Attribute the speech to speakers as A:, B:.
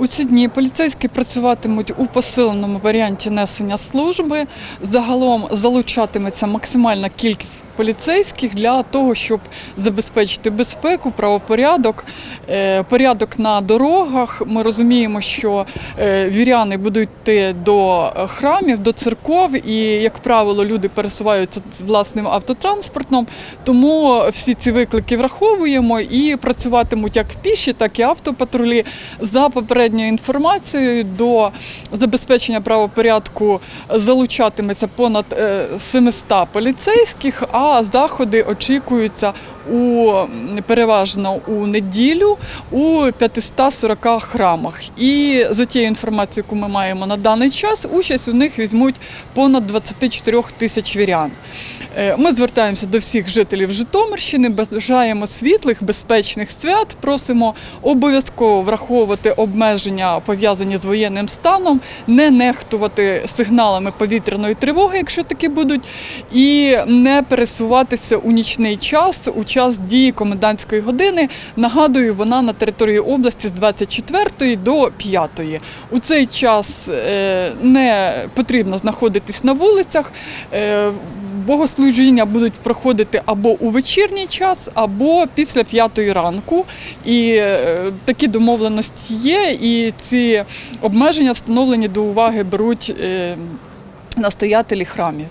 A: У ці дні поліцейські працюватимуть у посиленому варіанті несення служби. Загалом залучатиметься максимальна кількість поліцейських для того, щоб забезпечити безпеку, правопорядок, е, порядок на дорогах. Ми розуміємо, що е, віряни будуть йти до храмів, до церков, і, як правило, люди пересуваються з власним автотранспортом. Тому всі ці виклики враховуємо і працюватимуть як піші, так і автопатрулі за попередньою інформацією до забезпечення правопорядку залучатиметься понад е, 700 поліцейських, а заходи очікуються у переважно у неділю у 540 храмах. І за тією інформацією, яку ми маємо на даний час, участь у них візьмуть понад 24 тисяч вірян. Е, Ми звертаємося до всіх жителів Житомирщини, бажаємо світлих, безпечних свят. Просимо обов'язково враховувати обмеження, пов'язані з воєнним станом, не нехтувати сигналами повітряної тривоги, якщо такі будуть, і не пересуватися у нічний час, у час дії комендантської години. Нагадую, вона на території області з 24 до 5. У цей час е, не потрібно знаходитись на вулицях. Богослужіння будуть проходити або у вечірній час, або після п'ятої ранку. І е, такі домовленості є, і ці обмеження встановлені до уваги беруть е, настоятелі храмів.